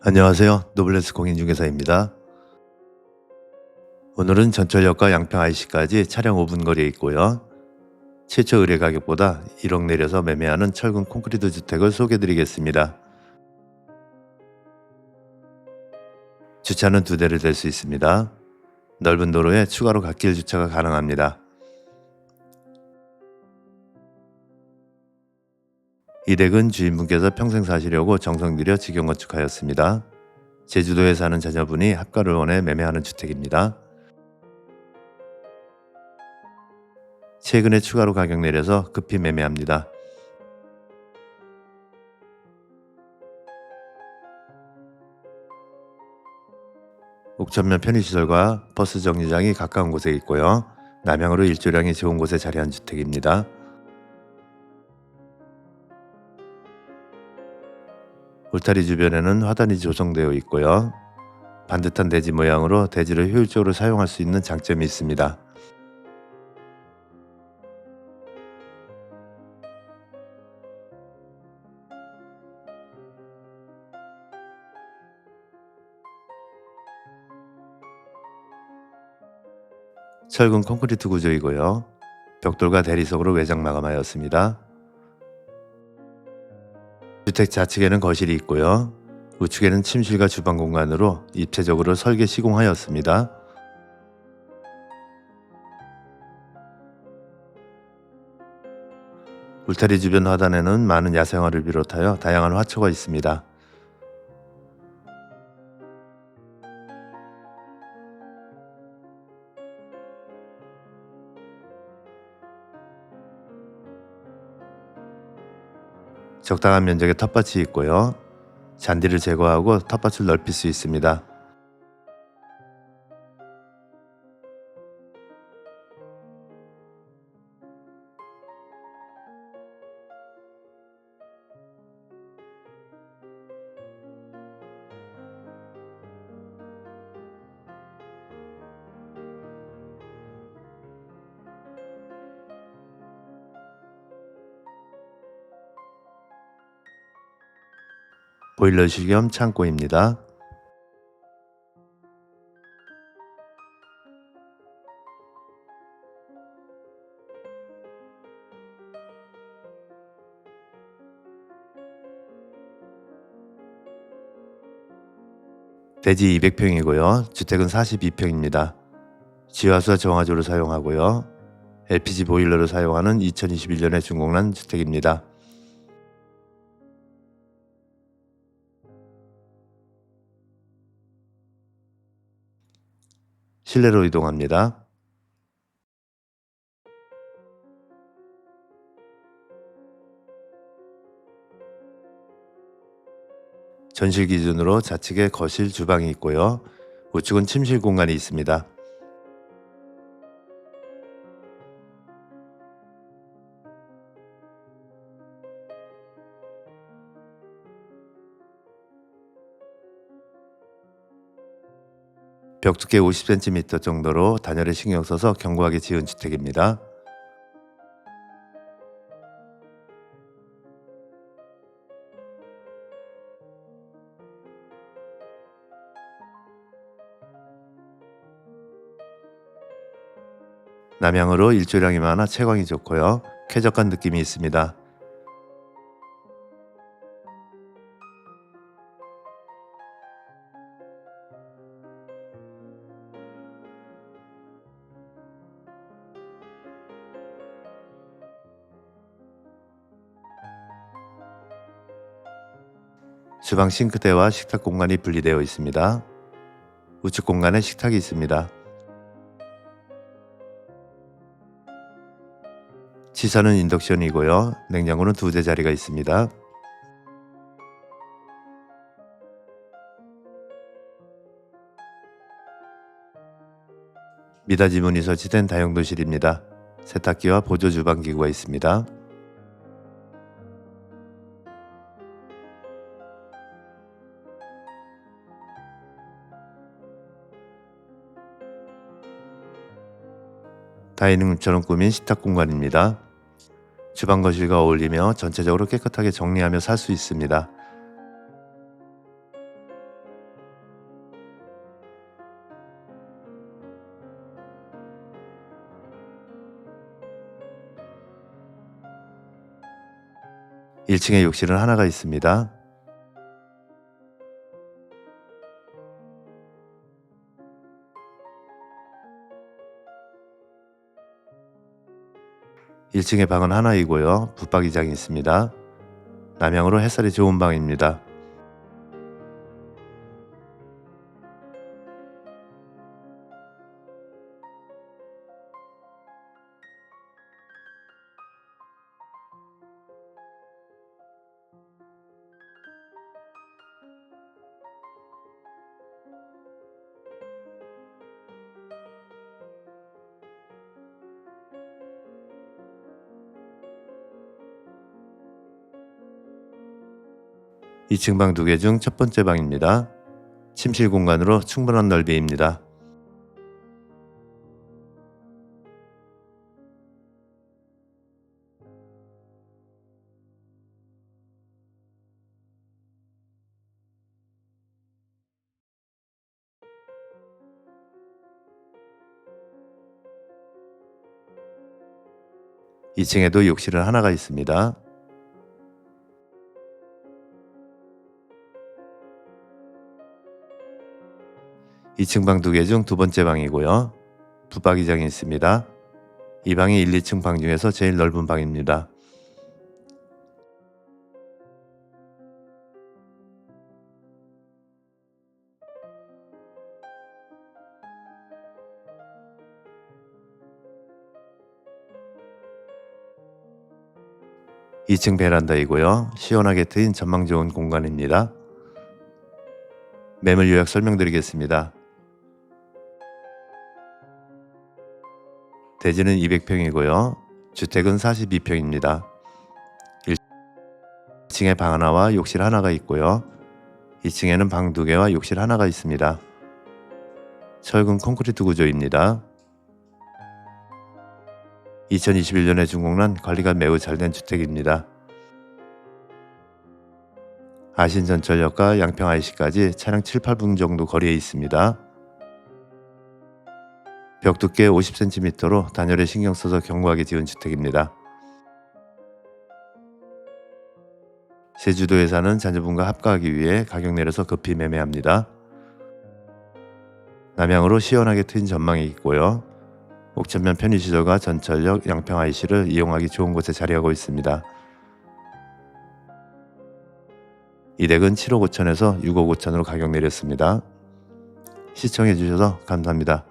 안녕하세요. 노블레스 공인중개사입니다. 오늘은 전철역과 양평 IC까지 차량 5분 거리에 있고요. 최초 의뢰 가격보다 1억 내려서 매매하는 철근 콘크리트 주택을 소개드리겠습니다. 주차는 두 대를 댈 수 있습니다. 넓은 도로에 추가로 갓길 주차가 가능합니다. 이 댁은 주인분께서 평생 사시려고 정성 들여 직영 건축하였습니다. 제주도에 사는 자녀분이 합가를 원해 매매하는 주택입니다. 최근에 추가로 가격 내려서 급히 매매합니다. 옥천면 편의시설과 버스 정류장이 가까운 곳에 있고요. 남향으로 일조량이 좋은 곳에 자리한 주택입니다. 울타리 주변에는 화단이 조성되어 있고요. 반듯한 대지 모양으로 대지를 효율적으로 사용할 수 있는 장점이 있습니다. 철근 콘크리트 구조이고요. 벽돌과 대리석으로 외장 마감하였습니다. 주택 좌측에는 거실이 있고요. 우측에는 침실과 주방 공간으로 입체적으로 설계 시공하였습니다. 울타리 주변 화단에는 많은 야생화를 비롯하여 다양한 화초가 있습니다. 적당한 면적의 텃밭이 있고요. 잔디를 제거하고 텃밭을 넓힐 수 있습니다. 보일러실 겸 창고입니다. 대지 200평이고요. 주택은 42평입니다. 지하수와 정화조를 사용하고요. LPG 보일러를 사용하는 2021년에 준공한 주택입니다. 실내로 이동합니다. 전실 기준으로 좌측에 거실, 주방이 있고요. 우측은 침실 공간이 있습니다. 벽 두께 50cm 정도로 단열에 신경 써서 견고하게 지은 주택입니다. 남향으로 일조량이 많아 채광이 좋고요. 쾌적한 느낌이 있습니다. 주방 싱크대와 식탁 공간이 분리되어 있습니다. 우측 공간에 식탁이 있습니다. 치사는 인덕션이고요. 냉장고는 두 대 자리가 있습니다. 미닫이문이 설치된 다용도실입니다. 세탁기와 보조 주방 기구가 있습니다. 다이닝룸처럼 꾸민 식탁 공간입니다. 주방 거실과 어울리며 전체적으로 깨끗하게 정리하며 살 수 있습니다. 1층에 욕실은 하나가 있습니다. 일층에 방은 하나이고요. 붙박이장이 있습니다. 남향으로 햇살이 좋은 방입니다. 2층 방 두 개 중 첫 번째 방입니다. 침실 공간으로 충분한 넓이입니다. 이층에도 욕실은 하나가 있습니다. 2층 방 두 개 중 두 번째 방이고요. 붙박이장이 있습니다. 이 방이 1, 2층 방 중에서 제일 넓은 방입니다. (2층) 베란다이고요. 시원하게 트인 전망 좋은 공간입니다. 매물 요약 설명드리겠습니다. 대지는 200평이고요. 주택은 42평입니다. 1층에 방 하나와 욕실 하나가 있고요. 2층에는 방 두 개와 욕실 하나가 있습니다. 철근 콘크리트 구조입니다. 2021년에 준공난 관리가 매우 잘 된 주택입니다. 아신 전철역과 양평 IC까지 차량 7, 8분 정도 거리에 있습니다. 벽 두께 50cm로 단열에 신경 써서 견고하게 지은 주택입니다. 제주도에 사는 자녀분과 합가하기 위해 가격 내려서 급히 매매합니다. 남향으로 시원하게 트인 전망이 있고요. 옥천면 편의시설과 전철역 양평 IC를 이용하기 좋은 곳에 자리하고 있습니다. 이 댁은 7억 5천에서 6억 5천으로 가격 내렸습니다. 시청해주셔서 감사합니다.